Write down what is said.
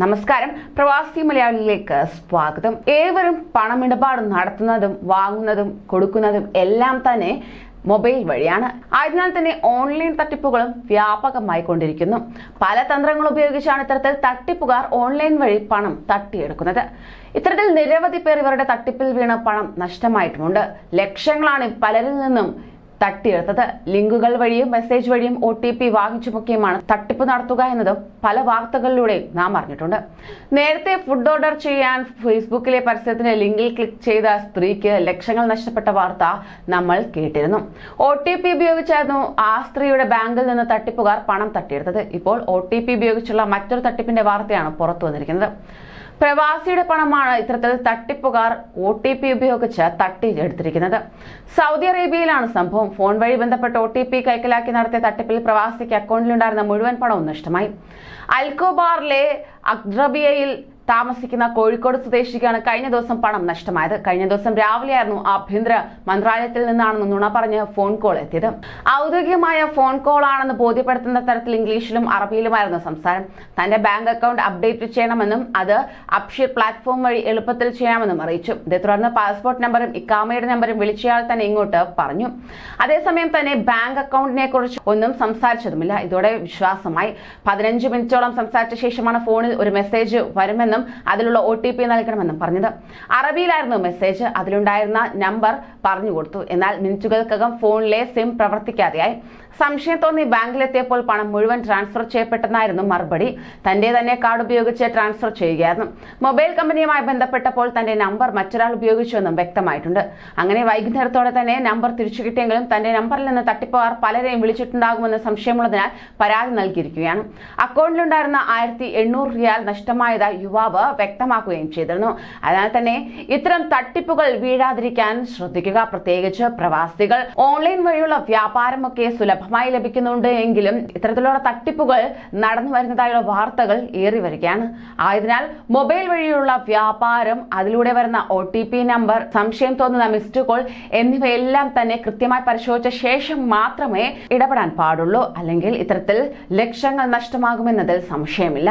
നമസ്കാരം. പ്രവാസി മലയാളിയിലേക്ക് സ്വാഗതം. ഏവരും പണമിടപാട് നടത്തുന്നതും വാങ്ങുന്നതും കൊടുക്കുന്നതും എല്ലാം തന്നെ മൊബൈൽ വഴിയാണ്. ആയതിനാൽ തന്നെ ഓൺലൈൻ തട്ടിപ്പുകളും വ്യാപകമായി കൊണ്ടിരിക്കുന്നു. പല തന്ത്രങ്ങൾ ഉപയോഗിച്ചാണ് ഇത്തരത്തിൽ തട്ടിപ്പുകാർ ഓൺലൈൻ വഴി പണം തട്ടിയെടുക്കുന്നത്. ഇത്തരത്തിൽ നിരവധി പേർ ഇവരുടെ തട്ടിപ്പിൽ വീണ പണം നഷ്ടമായിട്ടുമുണ്ട്. ലക്ഷങ്ങളാണ് പലരിൽ നിന്നും തട്ടിയെടുത്തത്. ലിങ്കുകൾ വഴിയും മെസ്സേജ് വഴിയും ഒ ടി പി വാങ്ങിച്ചുമൊക്കെയുമാണ് തട്ടിപ്പ് നടത്തുക എന്നതും പല വാർത്തകളിലൂടെയും നാം അറിഞ്ഞിട്ടുണ്ട്. നേരത്തെ ഫുഡ് ഓർഡർ ചെയ്യാൻ ഫേസ്ബുക്കിലെ പരസ്യത്തിന്റെ ലിങ്കിൽ ക്ലിക്ക് ചെയ്ത സ്ത്രീക്ക് ലക്ഷങ്ങൾ നഷ്ടപ്പെട്ട വാർത്ത നമ്മൾ കേട്ടിരുന്നു. ഒ ടി പി ഉപയോഗിച്ചായിരുന്നു ആ സ്ത്രീയുടെ ബാങ്കിൽ നിന്ന് തട്ടിപ്പുകാർ പണം തട്ടിയെടുത്തത്. ഇപ്പോൾ ഒ ടി പി ഉപയോഗിച്ചുള്ള മറ്റൊരു തട്ടിപ്പിന്റെ വാർത്തയാണ് പുറത്തു വന്നിരിക്കുന്നത്. പ്രവാസിയുടെ പണമാണ് ഇത്തരത്തിൽ തട്ടിപ്പുകാർ ഒ ടി പി ഉപയോഗിച്ച് തട്ടിയെടുത്തിരിക്കുന്നത്. സൗദി അറേബ്യയിലാണ് സംഭവം. ഫോൺ വഴി ബന്ധപ്പെട്ട് ഒ ടി പി കൈക്കലാക്കി നടത്തിയ തട്ടിപ്പിൽ പ്രവാസിക്ക് അക്കൗണ്ടിലുണ്ടായിരുന്ന മുഴുവൻ പണവും നഷ്ടമായി. അൽക്കോബാറിലെ അക്രബിയയിൽ താമസിക്കുന്ന കോഴിക്കോട് സ്വദേശിക്കാണ് കഴിഞ്ഞ ദിവസം പണം നഷ്ടമായത്. കഴിഞ്ഞ ദിവസം രാവിലെയായിരുന്നു ആഭ്യന്തര മന്ത്രാലയത്തിൽ നിന്നാണെന്ന് നുണ പറഞ്ഞ് ഫോൺ കോൾ എത്തിയത്. ഔദ്യോഗികമായ ഫോൺ കോൾ ആണെന്ന് ബോധ്യപ്പെടുത്തുന്ന തരത്തിൽ ഇംഗ്ലീഷിലും അറബിയിലുമായിരുന്നു സംസാരം. തന്റെ ബാങ്ക് അക്കൗണ്ട് അപ്ഡേറ്റ് ചെയ്യണമെന്നും അത് അപ്ഷീർ പ്ലാറ്റ്ഫോം വഴി എളുപ്പത്തിൽ ചെയ്യാമെന്നും അറിയിച്ചു. ഇതേ തുടർന്ന് പാസ്പോർട്ട് നമ്പറും ഇക്കാമയുടെ നമ്പറും വിളിച്ചയാൾ തന്നെ ഇങ്ങോട്ട് പറഞ്ഞു. അതേസമയം തന്നെ ബാങ്ക് അക്കൗണ്ടിനെ കുറിച്ച് ഒന്നും സംസാരിച്ചതുമില്ല. ഇതോടെ വിശ്വാസമായി. പതിനഞ്ച് മിനിറ്റോളം സംസാരിച്ച ശേഷമാണ് ഫോണിൽ ഒരു മെസ്സേജ് വരുമെന്നും അതിലുള്ള ഒ ടി പി നൽകണമെന്നും പറഞ്ഞത്. അറബിയിലായിരുന്നു മെസ്സേജ് അതിലുണ്ടായിരുന്ന നമ്പർ പറഞ്ഞു കൊടുത്തു. എന്നാൽ മിനിറ്റുകൾക്കകം ഫോണിലെ സിം പ്രവർത്തിക്കാതെയായി. സംശയം തോന്നി ബാങ്കിലെത്തിയപ്പോൾ പണം മുഴുവൻ ട്രാൻസ്ഫർ ചെയ്യപ്പെട്ടെന്നായിരുന്നു മറുപടി. തന്റെ തന്നെ കാർഡ് ഉപയോഗിച്ച് ട്രാൻസ്ഫർ ചെയ്യുകയായിരുന്നു. മൊബൈൽ കമ്പനിയുമായി ബന്ധപ്പെട്ടപ്പോൾ തന്റെ നമ്പർ മറ്റൊരാൾ ഉപയോഗിച്ചുവെന്നും വ്യക്തമായിട്ടുണ്ട്. അങ്ങനെ വൈകുന്നേരത്തോടെ തന്നെ നമ്പർ തിരിച്ചു കിട്ടിയെങ്കിലും തന്റെ നമ്പറിൽ നിന്ന് തട്ടിപ്പുകാർ പലരെയും വിളിച്ചിട്ടുണ്ടാകുമെന്ന് സംശയമുള്ളതിനാൽ പരാതി നൽകിയിരിക്കുകയാണ്. അക്കൗണ്ടിലുണ്ടായിരുന്ന ആയിരത്തി എണ്ണൂറ് റിയാൽ നഷ്ടമായതായി യുവാവ് വ്യക്തമാക്കുകയും ചെയ്തിരുന്നു. അതിനാൽ തന്നെ ഇത്തരം തട്ടിപ്പുകൾ വീഴാതിരിക്കാൻ ശ്രദ്ധിക്കുക. പ്രത്യേകിച്ച് പ്രവാസികൾ. ഓൺലൈൻ വഴിയുള്ള വ്യാപാരമൊക്കെ സുലഭമായി ലഭിക്കുന്നുണ്ട് എങ്കിലും ഇത്തരത്തിലുള്ള തട്ടിപ്പുകൾ നടന്നു വരുന്നതായുള്ള വാർത്തകൾ ഏറി വരികയാണ്. ആയതിനാൽ മൊബൈൽ വഴിയുള്ള വ്യാപാരം അതിലൂടെ വരുന്ന ഒ നമ്പർ സംശയം തോന്നുന്ന മിസ്ഡ് കോൾ എന്നിവയെല്ലാം തന്നെ കൃത്യമായി പരിശോധിച്ച ശേഷം മാത്രമേ ഇടപെടാൻ പാടുള്ളൂ. അല്ലെങ്കിൽ ഇത്തരത്തിൽ ലക്ഷങ്ങൾ നഷ്ടമാകുമെന്നതിൽ സംശയമില്ല.